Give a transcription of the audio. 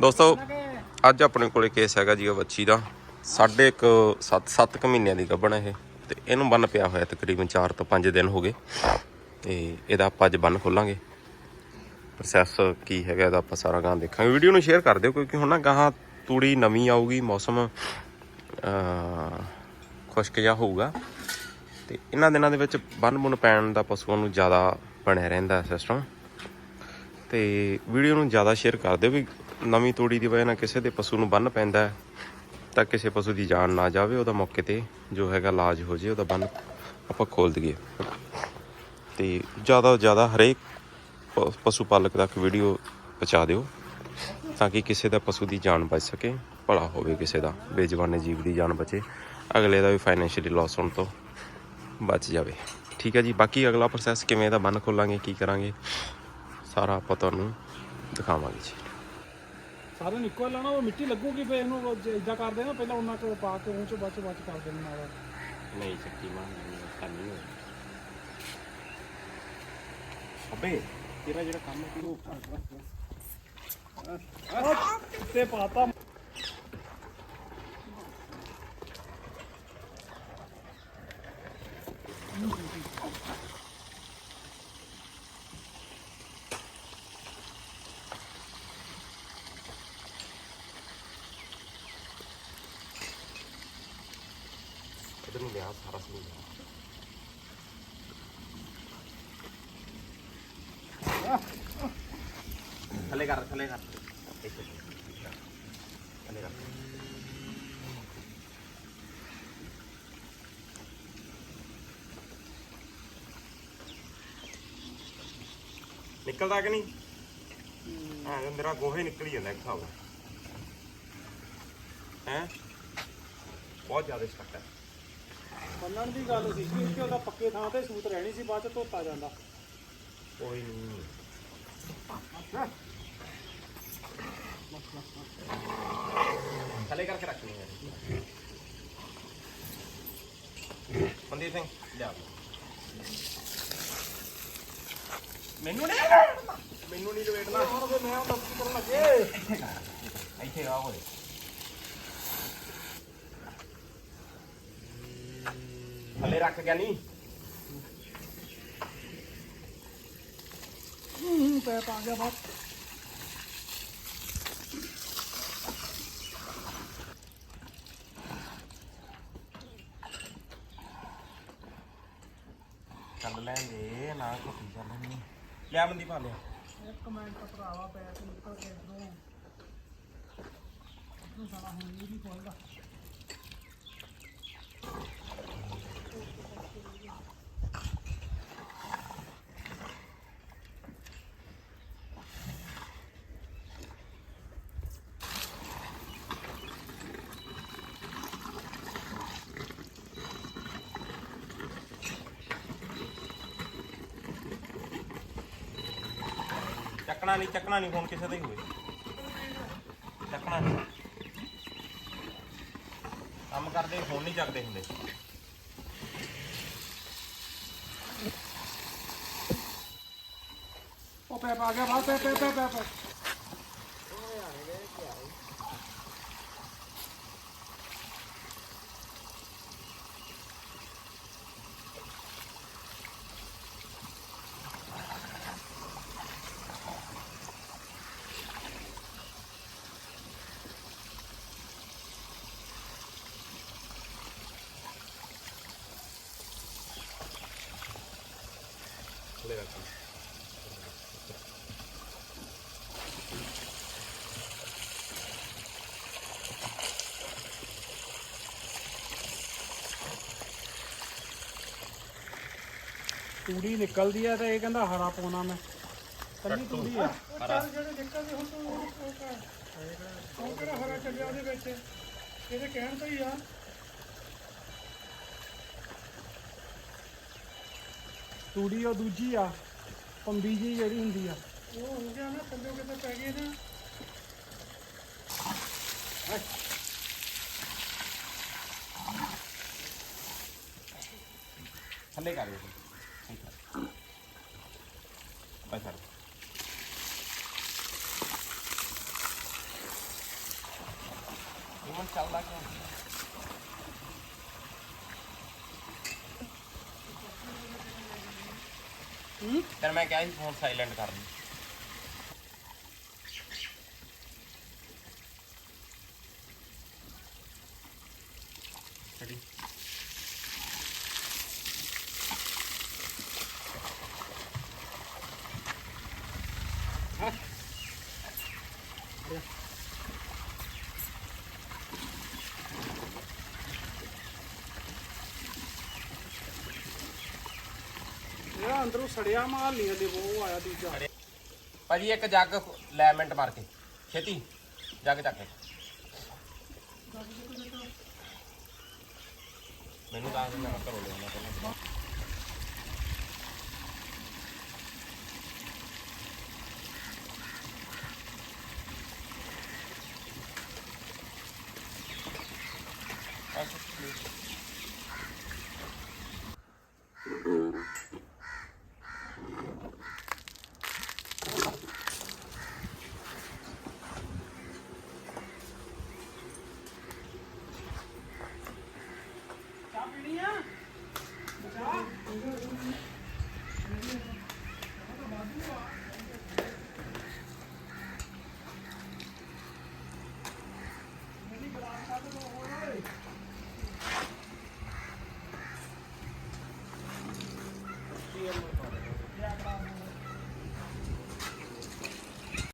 ਦੋਸਤੋ, ਅੱਜ ਆਪਣੇ ਕੋਲੇ ਕੇਸ ਹੈਗਾ ਜੀ ਉਹ ਬੱਚੀ ਦਾ। ਸਾਢੇ ਇੱਕ 7 7 ਕੁ ਮਹੀਨਿਆਂ ਦੀ ਗੱਭਣ ਇਹ। ਤੇ ਇਹਨੂੰ ਬੰਨ ਪਿਆ ਹੋਇਆ ਤਕਰੀਬਨ 4 ਤੋਂ 5 ਦਿਨ ਹੋ ਗਏ। ਤੇ ਇਹਦਾ ਆਪਾਂ ਅੱਜ ਬੰਨ ਖੋਲਾਂਗੇ। ਪ੍ਰੋਸੈਸ ਕੀ ਹੈਗਾ ਇਹਦਾ ਆਪਾਂ ਸਾਰਾ ਗਾਂ ਦੇਖਾਂਗੇ। ਵੀਡੀਓ ਨੂੰ ਸ਼ੇਅਰ ਕਰ ਦਿਓ ਕਿਉਂਕਿ ਹੁਣ ਨਾ ਗਾਂ ਤੂੜੀ ਨਵੀਂ ਆਊਗੀ, ਮੌਸਮ ਖੁਸ਼ਕ ਜਿਹਾ ਹੋਊਗਾ। ਤੇ ਇਹਨਾਂ ਦਿਨਾਂ ਦੇ ਵਿੱਚ ਬੰਨ ਬੁੰਨ ਪੈਣ ਦਾ ਪਸ਼ੂਆਂ ਨੂੰ ਜ਼ਿਆਦਾ ਬਣਿਆ ਰਹਿੰਦਾ ਸਿਸਟਮ ਤੇ ਵੀਡੀਓ ਨੂੰ ਜ਼ਿਆਦਾ ਸ਼ੇਅਰ ਕਰ ਦਿਓ ਵੀ ਨਵੀਂ ਤੋੜੀ ਦੀ ਵਜ੍ਹਾ ਨਾਲ ਕਿਸੇ ਦੇ ਪਸ਼ੂ ਨੂੰ ਬੰਨ ਪੈਂਦਾ ਹੈ। ਤਾਂ ਕਿਸੇ ਪਸ਼ੂ ਦੀ ਜਾਨ ਨਾ ਜਾਵੇ, ਉਹਦਾ ਮੌਕੇ ਤੇ ਜੋ ਹੈਗਾ ਇਲਾਜ ਹੋ ਜੇ, ਉਹਦਾ ਬੰਨ ਆਪਾਂ ਖੋਲ ਦਈਏ। ਤੇ ਜ਼ਿਆਦਾ ਤੋਂ ਜ਼ਿਆਦਾ ਹਰੇਕ ਪ- ਪਸ਼ੂ ਪਾਲਕ ਤੱਕ ਵੀਡੀਓ ਪਹੁੰਚਾ ਦਿਓ, ਤਾਂ ਕਿ ਕਿਸੇ ਦਾ ਪਸ਼ੂ ਦੀ ਜਾਨ ਬਚ ਸਕੇ, ਭਲਾ ਹੋਵੇ ਕਿਸੇ ਦਾ ਬੇਜਵਾਨੇ ਜੀਵ ਦੀ ਜਾਨ ਬਚੇ, ਅਗਲੇ ਦਾ ਵੀ ਫਾਈਨੈਂਸ਼ੀਅਲੀ ਲਾਸ ਹੋਣ ਤੋਂ ਬਚ ਜਾਵੇ। ਠੀਕ ਹੈ ਜੀ, ਬਾਕੀ ਅਗਲਾ ਪ੍ਰੋਸੈਸ ਕਿਵੇਂ ਦਾ ਬੰਨ ਖੋਲਾਂਗੇ, ਕੀ ਕਰਾਂਗੇ ਸਾਰਾ ਆਪਾਂ ਤੁਹਾਨੂੰ ਦਿਖਾਵਾਂਗੇ ਜੀ। ਸਾਰੇ ਨੂੰ ਇੱਕੋ ਲਾਣਾ ਉਹ ਮਿੱਟੀ ਲੱਗੂਗੀ ਫੇ ਇਹਨੂੰ ਇਦਾਂ ਕਰਦੇ ਨਾ ਪਹਿਲਾਂ ਉਹਨਾਂ ਕੋ ਪਾ ਕੇ ਉਹ ਚ ਬਾਅਦ ਚ ਬਾਅਦ ਚ ਕਰ ਦੇਣਾ ਨਾਲ। ਨਹੀਂ ਸ਼ਕਤੀਮਾਨ ਨਹੀਂ ਹੋਇਆ। ਅਬੇ ਤੇਰਾ ਜਿਹੜਾ ਕੰਮ ਹੈ ਤੂੰ ਤੇ ਪਾਤਾ। ਇਧਰ ਨੂੰ ਲਿਆ ਸਾਰਾ ਸਮਾਨ ਥੱਲੇ ਕਰ ਥੱਲੇ ਕਰ ਇੱਥੇ ਥੱਲੇ ਕਰ ਨਿਕਲਦਾ ਕਿ ਨਹੀਂ ਹਾਂ ਤੇ ਮੇਰਾ ਗੋਹੇ ਨਿਕਲ ਜਾਂਦਾ ਇੱਕ ਹਿਸਾਬ ਨਾਲ ਹੈ ਬੰਨਣ ਦੀ ਗੱਲ ਸੀ ਕਿ ਉਹਦਾ ਪੱਕੇ ਥਾਂ ਤੇ ਸੂਤ ਰਹਿਣੀ ਸੀ ਬਾਅਦ ਚ ਧੋਤਾ ਜਾਂਦਾ। ਕੋਈ ਨਹੀਂ ਥੱਲੇ ਕਰਕੇ ਰੱਖਣੀ ਹੈ ਮਨਦੀਪ ਸਿੰਘ ਲਿਆ। ਮੈਨੂੰ ਨਹੀਂ ਮੈਨੂੰ ਨਹੀਂ ਲਵੇਟਣਾ। ਮੈਂ ਉਹ ਦਸਤੀ ਕਰਨ ਲੱਗੇ? ਇੱਥੇ ਆ ਹੋਏ। ਰੱਖ ਗਿਆ ਨਹੀਂ ਹੂੰ ਪੈ ਪਾ ਗਿਆ ਬਾਤ ਚੱਲ ਲੈਂਦੇ ਨਾ ਕੋਠੀ ਚੱਲ ਲੈਂਦੇ ਲਿਆ ਮਨਦੀਪ ਪਾ ਲਿਆ ਇੱਕ ਮਿੰਟ ਭਰਾਵਾ ਪੈ ਕੇ ਨਿਕਲ ਕੇ ਇਧਰੋਂ ਤੂੰ ਸਾਰਾ ਹੁਣ ਇਹ ਵੀ ਖੋਲਦਾ ਚੱਕਣਾ ਨਹੀਂ ਚੱਕਣਾ ਨਹੀਂ ਫੋਨ ਕਿਸੇ ਦਾ ਹੀ ਹੋਵੇ ਚੱਕਣਾ ਨਹੀਂ। ਕੰਮ ਕਰਦੇ ਫੋਨ ਨਹੀਂ ਚੱਕਦੇ ਹੁੰਦੇ। ਉਹ ਪੈ ਪਾ ਗਿਆ ਬਾਤ ਪੈ ਪੈ ਪੈ ਪੈ ਤੂੜੀ ਨਿਕਲਦੀ ਆ ਤੇ ਇਹ ਕਹਿੰਦਾ ਹਰਾ ਪਾਉਣਾ ਮੈਂ। ਕੱਲੀ ਤੂੜੀ ਆ। ਚੱਲ ਜਿਹੜੇ ਨਿਕਲਦੇ ਹੁਣ ਤੂੰ ਉਹ ਕਿਹੜਾ ਹਰਾ ਚੱਲਿਆ ਉਹਦੇ ਵਿੱਚ? ਇਹਦੇ ਕਹਿਣ ਤੋਂ ਹੀ ਆ। ਤੂੜੀ ਉਹ ਦੂਜੀ ਆ ਪੰਬੀ ਜੀ ਜਿਹੜੀ ਹੁੰਦੀ ਆ। ਉਹ ਹੋ ਗਿਆ ਨਾ ਥੱਲੇ ਕਿਤੇ ਪੈ ਗਏ ਨਾ। ਥੱਲੇ ਕਰ ਦੇ Pasar. Iwan ਮੈਂ ਕਿਹਾ ਸੀ ਫੋਨ ਸਾਇਲੈਂਟ ਕਰ ਦੇ ਇਹ ਅੰਦਰੋਂ ਸੜਿਆ ਮਾਲ ਨਹੀਂ ਹਲੇ ਉਹ ਆਇਆ ਦੂਜਾ ਭਾਜੀ, ਇੱਕ ਜੱਗ ਲੈ ਮਿੰਟ ਮਾਰ ਕੇ। ਛੇਤੀ, ਜੱਗ ਚੱਕ ਕੇ। ਮੈਨੂੰ ਦੱਸ ਦੇ ਮੈਂ ਘਰੋਂ ਲਿਆਉਣਾ, ਪਹਿਲਾਂ।